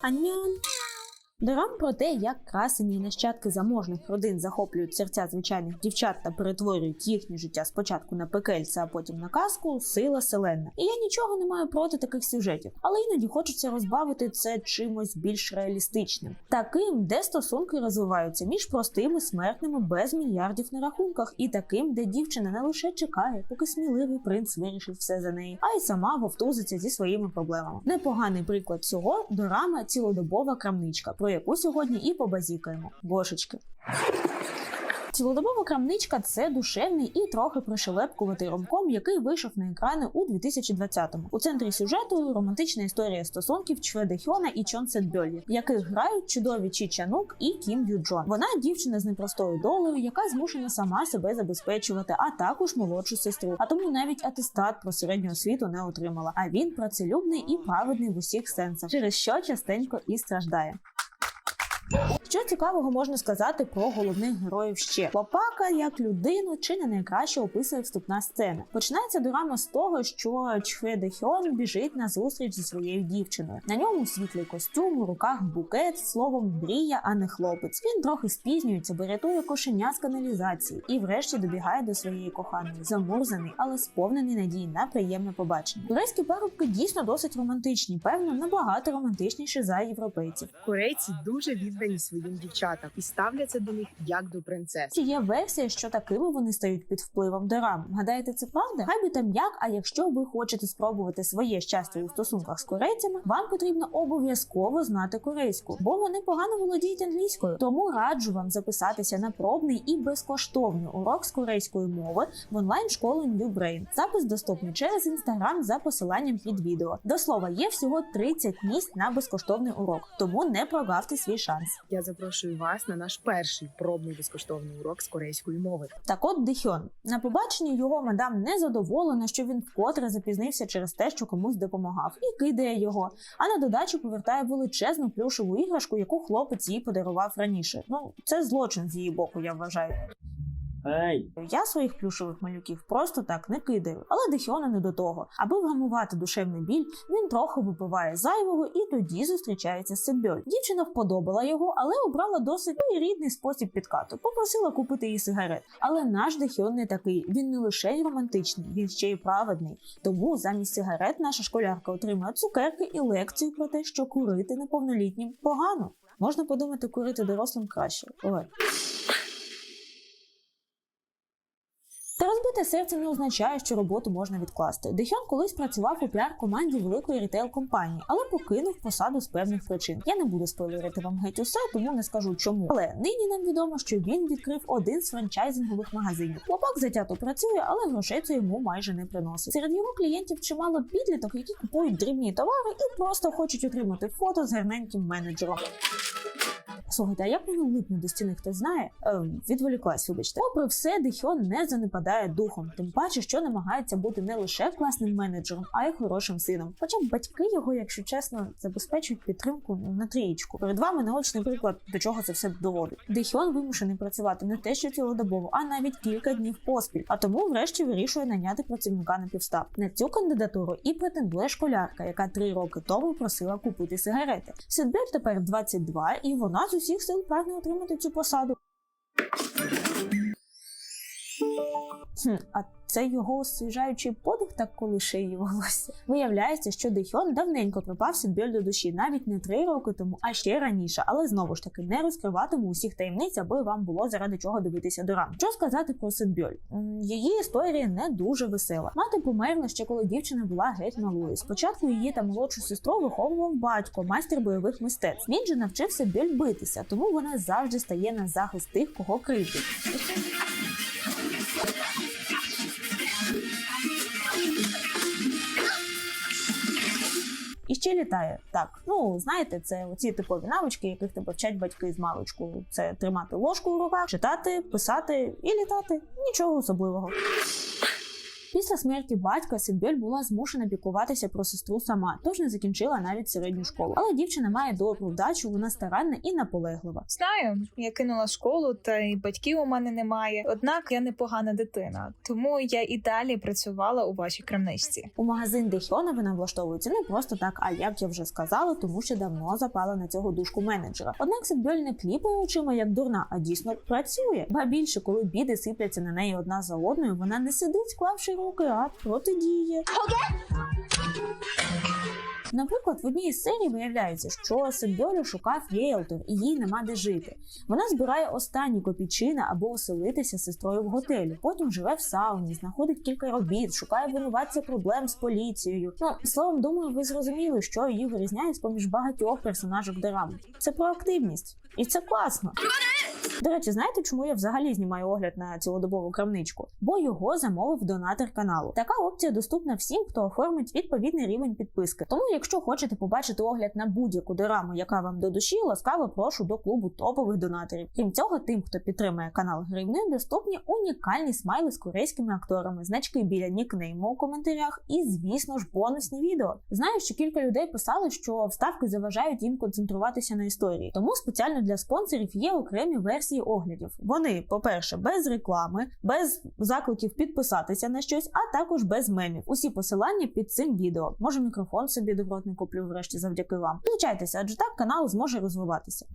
Аньон. Дорам про те, як красені і нащадки заможних родин захоплюють серця звичайних дівчат та перетворюють їхнє життя спочатку на пекельце, а потім на казку, сила селена. І я нічого не маю проти таких сюжетів, але іноді хочеться розбавити це чимось більш реалістичним, таким, де стосунки розвиваються між простими смертними без мільярдів на рахунках, і таким, де дівчина не лише чекає, поки сміливий принц вирішить все за неї, а й сама вовтузиться зі своїми проблемами. Непоганий приклад цього дорама цілодобова крамничка, яку сьогодні і побазікаємо. Бошечки. Цілодобова крамничка це душевний і трохи пришелепкуватий ромком, який вийшов на екрани у 2020-му. У центрі сюжету романтична історія стосунків Чведе Хьона і Чон Сет Бьолі, яких грають чудові Чі Чанук і Кім Ю Джон. Вона дівчина з непростою долею, яка змушена сама себе забезпечувати, а також молодшу сестру. А тому навіть атестат про середню освіту не отримала. А він працелюбний і праведний в усіх сенсах, через що частенько і страждає. Що цікавого можна сказати про головних героїв ще? Лопака як людину чи не найкраще описує вступна сцена. Починається дорама з того, що Чхве Де Хьон біжить на зустріч зі своєю дівчиною. На ньому світлий костюм, у руках букет, словом мрія, а не хлопець. Він трохи спізнюється, бо рятує кошеня з каналізації і врешті добігає до своєї коханої, замурзаний, але сповнений надії на приємне побачення. Турецькі парубки дійсно досить романтичні, певно, набагато романтичніші за європейців. Корейці дуже віддані своїм дівчатам і ставляться до них як до принцес. Є версія, що такими вони стають під впливом дорам? Гадаєте, це правда? Хай би там як, а якщо ви хочете спробувати своє щастя у стосунках з корейцями, вам потрібно обов'язково знати корейську, бо вони погано володіють англійською. Тому раджу вам записатися на пробний і безкоштовний урок з корейської мови в онлайн школу New Brain. Запис доступний через інстаграм за посиланням під відео. До слова, є всього 30 місць на безкоштовний урок, тому не прогавте свій шанс. Я запрошую вас на наш перший пробний безкоштовний урок з корейської мови. Так от Дихьон На побаченні його мадам не задоволена, що він вкотре запізнився через те, що комусь допомагав, і кидає його. А на додачу повертає величезну плюшеву іграшку, яку хлопець їй подарував раніше. Ну, це злочин з її боку, я вважаю. Ей, Я своїх плюшевих малюків просто так не кидаю, але Дехьона не до того. Аби вгамувати душевний біль, він трохи випиває зайвого і тоді зустрічається з Сетбьоль. Дівчина вподобала його, але обрала досить рідний спосіб підкату. Попросила купити їй сигарет. Але наш Дехьон не такий. Він не лише й романтичний, він ще й праведний. Тому замість сигарет наша школярка отримує цукерки і лекцію про те, що курити неповнолітнім погано. Можна подумати, курити дорослим краще. Ой. Та серце не означає, що роботу можна відкласти. Дехьон колись працював у піар-команді великої рітейл-компанії, але покинув посаду з певних причин. Я не буду спойлерити вам геть усе, тому не скажу чому. Але нині нам відомо, що він відкрив один з франчайзингових магазинів. Хлопак затято працює, але грошей це йому майже не приносить. Серед його клієнтів чимало підліток, які купують дрібні товари і просто хочуть отримати фото з гарненьким менеджером. Слухайте, а як воно липне до стіни, хто знає? Ем, відволіклась, вибачте. Попри все, Дехьон не занепадає духом, тим паче, що намагається бути не лише класним менеджером, а й хорошим сином. Хоча батьки його, якщо чесно, забезпечують підтримку на трієчку. Перед вами наочний приклад, до чого це все доводить. Дехьон вимушений працювати не те, що цілодобово, а навіть кілька днів поспіль. А тому, врешті, вирішує наняти працівника на півстав. На цю кандидатуру і претендує школярка, яка три роки тому просила купити сигарети. Сідбель тепер 22, і вона усіх сил прагне отримати цю посаду. Хм, а це його освіжаючий подих так колише її волосся. Виявляється, що Дехьон давненько припав Сідбель до душі, навіть не три роки тому, а ще раніше. Але знову ж таки не розкриватиму усіх таємниць, аби вам було заради чого дивитися до ран. Що сказати про Сидбьоль? Її історія не дуже весела. Мати померла ще коли дівчина була геть малою. Спочатку її та молодшу сестру виховував батько, майстер бойових мистецтв. Він же навчив Сидбьоль битися, тому вона завжди стає на захист тих, кого кривдять. Ще літає. Так, ну знаєте, це оці типові навички, яких тебе вчать батьки з маличку. Це тримати ложку в руках, читати, писати і літати. Нічого особливого. Після смерті батька Сидбьоль була змушена піклуватися про сестру сама, тож не закінчила навіть середню школу. Але дівчина має добру вдачу, вона старанна і наполеглива. Знаю, я кинула школу, та й батьків у мене немає. Однак я непогана дитина, тому я і далі працювала у вашій крамничці. У магазин Дехьона вона влаштовується не просто так, а як я вже сказала, тому що давно запала на цього душку менеджера. Однак Сидбьоль не кліпає очима як дурна, а дійсно працює. Ба більше, коли біди сипляться на неї одна за одною, вона не сидить, склавши а протидіє. Наприклад, в одній із серій виявляється, що Сидбьолю шукав Єлтор, і їй нема де жити. Вона збирає останні копійчини або оселитися з сестрою в готелі. Потім живе в сауні, знаходить кілька робіт, шукає винуватця проблем з поліцією. Ну словом, думаю, ви зрозуміли, що її вирізняє з поміж багатьох персонажок драми. Це про активність, і це класно. До речі, знаєте, чому я взагалі знімаю огляд на цілодобову крамничку? Бо його замовив донатор каналу. Така опція доступна всім, хто оформить відповідний рівень підписки. Тому, якщо хочете побачити огляд на будь-яку дораму, яка вам до душі, ласкаво прошу до клубу топових донаторів. Крім цього, тим, хто підтримує канал гривнею, доступні унікальні смайли з корейськими акторами, значки біля нікнейму у коментарях і, звісно ж, бонусні відео. Знаю, що кілька людей писали, що вставки заважають їм концентруватися на історії. Тому спеціально для спонсорів є окремі версії оглядів. Вони, по-перше, без реклами, без закликів підписатися на щось, а також без мемів. Усі посилання під цим відео. Може, мікрофон собі добротний куплю врешті завдяки вам. Включайтеся, адже так канал зможе розвиватися.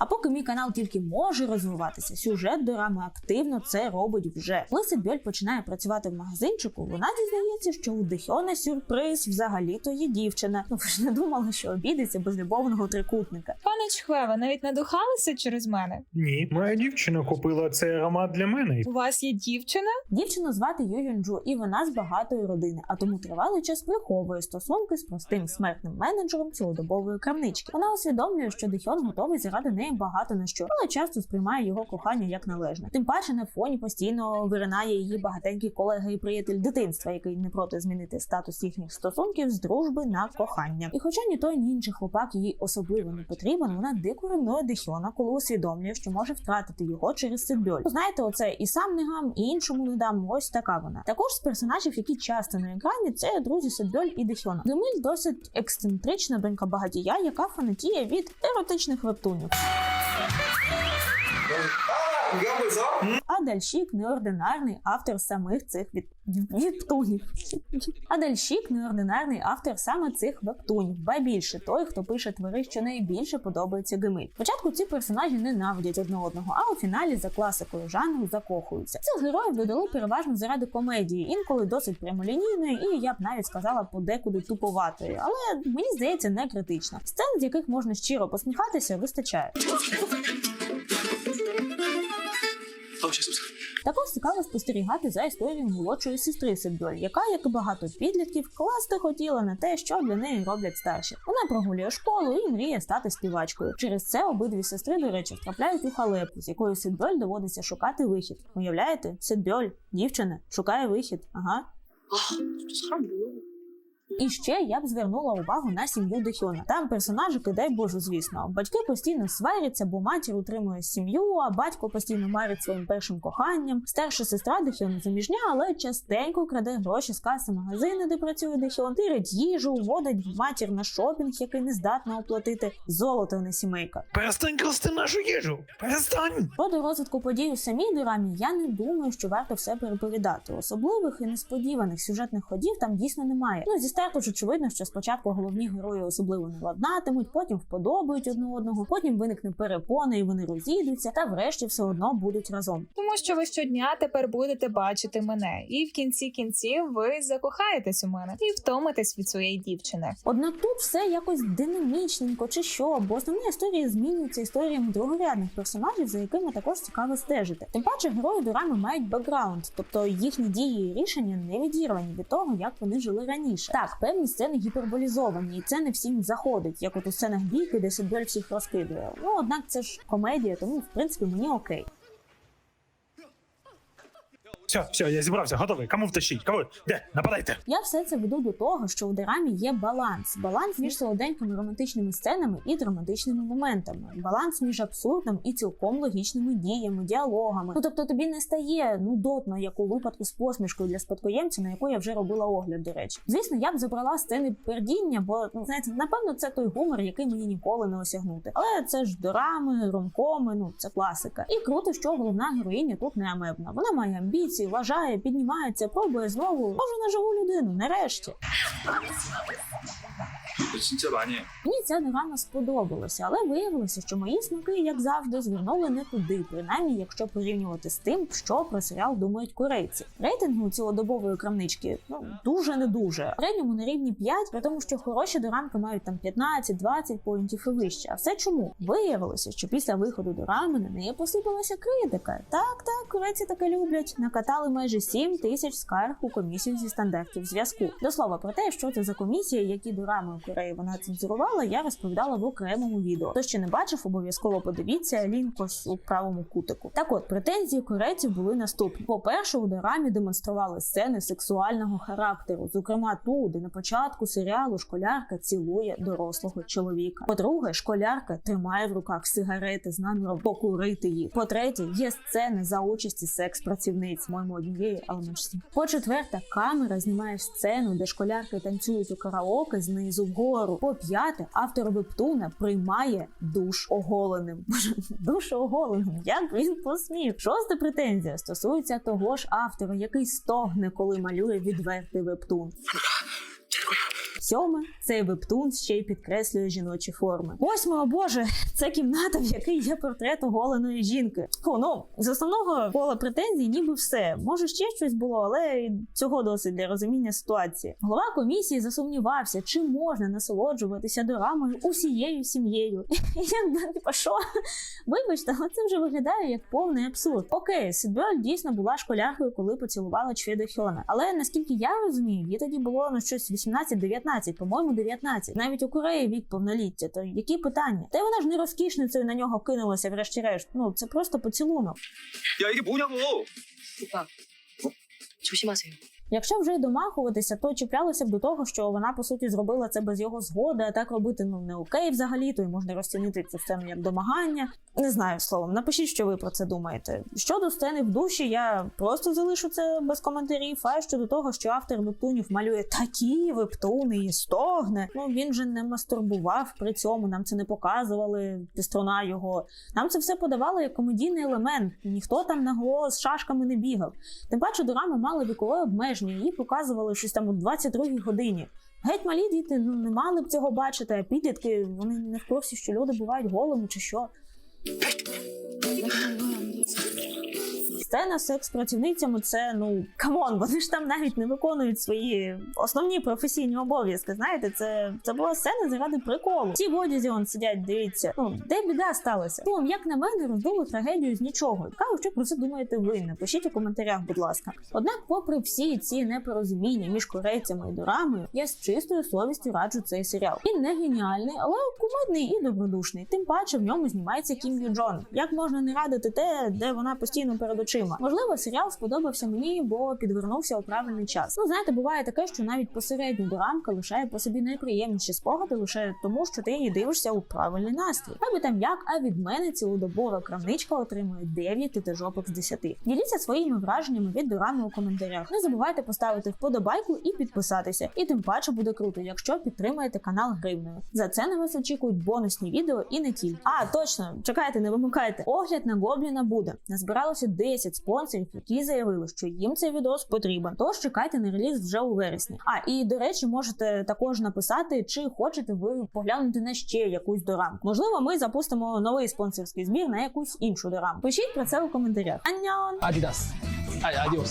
А поки мій канал тільки може розвиватися, сюжет дорами активно це робить вже. Коли Сидбьоль починає працювати в магазинчику, вона дізнається, що у Дехьона сюрприз взагалі-то є дівчина. Ну ви ж не думали, що обійдеться без любовного трикутника. Пане Чхве, ви навіть надухалися через мене. Ні, моя дівчина купила цей аромат для мене. У вас є дівчина? Дівчину звати Юнджу, і вона з багатої родини, а тому тривалий час виховує стосунки з простим смертним менеджером цілодобової крамнички. Вона усвідомлює, що Дехьон готовий заради неї багато на що, але часто сприймає його кохання як належне. Тим паче на фоні постійно виринає її багатенький колега і приятель дитинства, який не проти змінити статус їхніх стосунків з дружби на кохання. І хоча ні той, ні інший хлопак їй особливо не потрібен, вона дико ревнує Дехьона, коли усвідомлює, що може втратити його через Сидбьоль. Знаєте, оце і сам не гам, і іншому не дам. Ось така вона. Також з персонажів, які часто на екрані, це друзі Сидбьоль і Дехьона. Демиль досить ексцентрична донька багатія, яка фанатіє від еротичних вебтунів. А Дальшік неординарний автор самих цих від... вебтунів. А Дальшік неординарний автор саме цих вебтунів, ба більше той, хто пише твори, що найбільше подобається Гемиль. Спочатку ці персонажі ненавидять одне одного, а у фіналі за класикою жанру закохуються. Цих героїв додали переважно заради комедії, інколи досить прямолінійної, і я б навіть сказала подекуди туповатої, але мені здається не критично. Сцен, з яких можна щиро посміхатися, вистачає. Також цікаво спостерігати за історією молодшої сестри Сидбьоль, яка, як і багато підлітків, класти хотіла на те, що для неї роблять старші. Вона прогулює школу і мріє стати співачкою. Через це обидві сестри, до речі, втрапляють у халепу, з якою Сидбьоль доводиться шукати вихід. Уявляєте, Сидбьоль, дівчина, шукає вихід. Ага. І ще я б звернула увагу на сім'ю Дехьона. Там персонажики, дай Боже, звісно. Батьки постійно сваряться, бо матір утримує сім'ю, а батько постійно марить своїм першим коханням. Старша сестра Дехьона заміжня, але частенько краде гроші з каси магазину, де працює Дехьон, тирить їжу, водить матір на шопінг, який не здатна оплатити. Золото не сімейка. Перестань красти нашу їжу! Перестань! Щодо розвитку подій у самій дорамі, я не думаю, що варто все переповідати. Особливих і несподіваних сюжетних ходів там дійсно немає. Ну зі старту ж очевидно, що спочатку головні герої особливо не ладнатимуть, потім вподобають одне одного, потім виникне перепона і вони розійдуться, та врешті все одно будуть разом. Тому що ви щодня тепер будете бачити мене, і в кінці кінців ви закохаєтесь у мене і втомитесь від своєї дівчини. Однак тут все якось динамічненько чи що, бо основні історії змінюються історіями другорядних персонажів, за якими також цікаво стежити. Тим паче герої дорами мають бекграунд, тобто їхні дії і рішення не відірвані від того, як вони жили раніше. Так, певні сцени гіперболізовані, і це не всім заходить, як от у сценах бійки, де Сидбель всіх розкидує. Ну однак це ж комедія, тому в принципі мені окей. Все, все, я зібрався, готовий. Кому втащить? Кого? Де? Нападайте. Я все це веду до того, що у дорамі є баланс. Баланс між солоденькими романтичними сценами і драматичними моментами. Баланс між абсурдом і цілком логічними діями, діалогами. Ну тобто тобі не стає нудотно, як у випадку з посмішкою для спадкоємця, на яку я вже робила огляд, до речі. Звісно, я б забрала сцени пердіння, бо знаєте, напевно, це той гумор, який мені ніколи не осягнути. Але це ж дорами, ромкоми, ну це класика. І круто, що головна героїня тут не амебна. Вона має амбіції, вважає, піднімається, пробує знову. Може на живу людину, нарешті. Це бані. Мені це негайно сподобалося, але виявилося, що мої смаки, як завжди, звернули не туди, принаймні, якщо порівнювати з тим, що про серіал думають корейці. Рейтингу цілодобової крамнички ну дуже не дуже. В середньому на рівні 5, при тому, що хороші дорамки мають там 15-20 поінтів і вище. А все чому? Виявилося, що після виходу дорами на неї посипалася критика. Так, так, корейці таке люблять. Накатали майже 7 тисяч скарг у комісію зі стандартів зв'язку. До слова про те, що це за комісія, які дорами у вона цензурувала, я розповідала в окремому відео. Хто ще не бачив, обов'язково подивіться лінк ось у правому кутику. Так от претензії корейців були наступні: по-перше, у дорамі демонстрували сцени сексуального характеру, зокрема ту, де на початку серіалу школярка цілує дорослого чоловіка. По-друге, школярка тримає в руках сигарети з наміром покурити їх. По-третє, є сцени за участі секс-працівниць, моєму однієї, але менш по-четверте, камера знімає сцену, де школярки танцюють у караоке знизу вгору. По п'яте, автор вептуна приймає душ оголеним. душ оголеним. Як він посмів? Шоста претензія стосується того ж автора, який стогне, коли малює відвертий вептун. Сьоме цей вебтун ще й підкреслює жіночі форми. Восьме, о боже, це кімната, в якій є портрет оголеної жінки. Фу, ну з основного кола претензій, ніби все. Може ще щось було, але і цього досить для розуміння ситуації. Голова комісії засумнівався, чи можна насолоджуватися дорамою усією сім'єю. Я типа, що? Вибачте, але це вже виглядає як повний абсурд. Окей, Сідбьоль дійсно була школяркою, коли поцілувала Чведа Хьона. Але наскільки я розумію, їй тоді було ну щось 18-19, по-моєму, 19. Навіть у Кореї вік повноліття. То які питання? Та й вона ж не розкішницею на нього кинулася, врешті-решт. Ну це просто поцілунок. 야 이게 뭐냐고. 오빠, 조심하세요. Якщо вже й домахуватися, то чіплялося б до того, що вона по суті зробила це без його згоди, а так робити ну не окей взагалі, то й можна розцінити цю сцену як домагання. Не знаю словом, напишіть, що ви про це думаєте. Щодо сцени в душі, я просто залишу це без коментарів. А щодо того, що автор вебтунів малює такі вебтуни і стогне. Ну він же не мастурбував при цьому. Нам це не показували піструна його. Нам це все подавали як комедійний елемент. Ніхто там наголо з шашками не бігав. Тим паче дорами мали вікове обмеження, її показували щось там у 22-й годині. Геть малі діти ну не мали б цього бачити, а підлітки вони не в курсі, що люди бувають голими чи що. Сцена секс-працівницями це ну камон, вони ж там навіть не виконують свої основні професійні обов'язки. Знаєте, це, це була сцена заради приколу. Ті в одязі он сидять, дивіться. Ну де біда сталася? Словом, як на мене, роздули трагедію з нічого. Цікаво, що про це думаєте ви? Напишіть у коментарях, будь ласка. Однак, попри всі ці непорозуміння між корейцями і дорамою, я з чистою совістю раджу цей серіал. Він не геніальний, але кумедний і добродушний. Тим паче в ньому знімається Кім Ю Джон. Як можна не радити те, де вона постійно перед очима? Можливо, серіал сподобався мені, бо підвернувся у правильний час. Ну знаєте, буває таке, що навіть посередня дорамка лишає по собі найприємніші спогади лише тому, що ти її дивишся у правильний настрій. Аби там як, а від мене цілодобова крамничка отримує 9 титажопок з 10. Діліться своїми враженнями від дорами у коментарях. Не забувайте поставити вподобайку і підписатися. І тим паче буде круто, якщо підтримаєте канал гривнею. За це на вас очікують бонусні відео і не тільки. А точно, чекайте, не вимикайте. Огляд на гобліна буде. Назбиралося 10 спонсорів, які заявили, що їм цей відос потрібен. Тож чекайте на реліз вже у вересні. А і до речі, можете також написати, чи хочете ви поглянути на ще якусь дорамку. Можливо, ми запустимо новий спонсорський збір на якусь іншу дорамку. Пишіть про це у коментарях. Аньон! Адідас! Adiós.